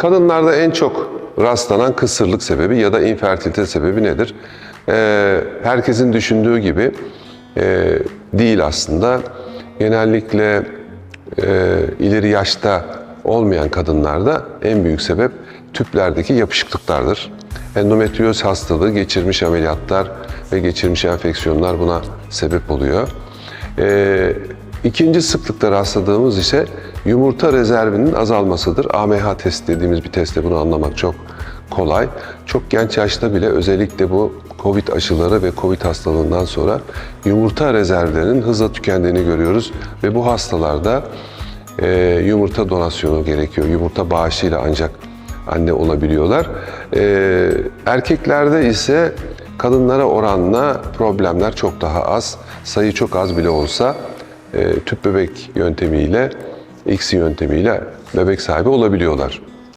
kadınlarda en çok rastlanan kısırlık sebebi ya da infertilite sebebi nedir? Ee, herkesin düşündüğü gibi e, değil aslında. Genellikle e, ileri yaşta olmayan kadınlarda en büyük sebep tüplerdeki yapışıklıklardır. Endometrioz hastalığı, geçirmiş ameliyatlar ve geçirmiş enfeksiyonlar buna sebep oluyor. Ee, ikinci sıklıkta rastladığımız ise yumurta rezervinin azalmasıdır. AMH test dediğimiz bir testte bunu anlamak çok kolay. Çok genç yaşta bile özellikle bu Covid aşıları ve Covid hastalığından sonra yumurta rezervlerinin hızla tükendiğini görüyoruz. Ve bu hastalarda e, yumurta donasyonu gerekiyor. Yumurta bağışıyla ancak anne olabiliyorlar. E, erkeklerde ise kadınlara oranla problemler çok daha az. Sayı çok az bile olsa tüp bebek yöntemiyle, ICSI yöntemiyle bebek sahibi olabiliyorlar.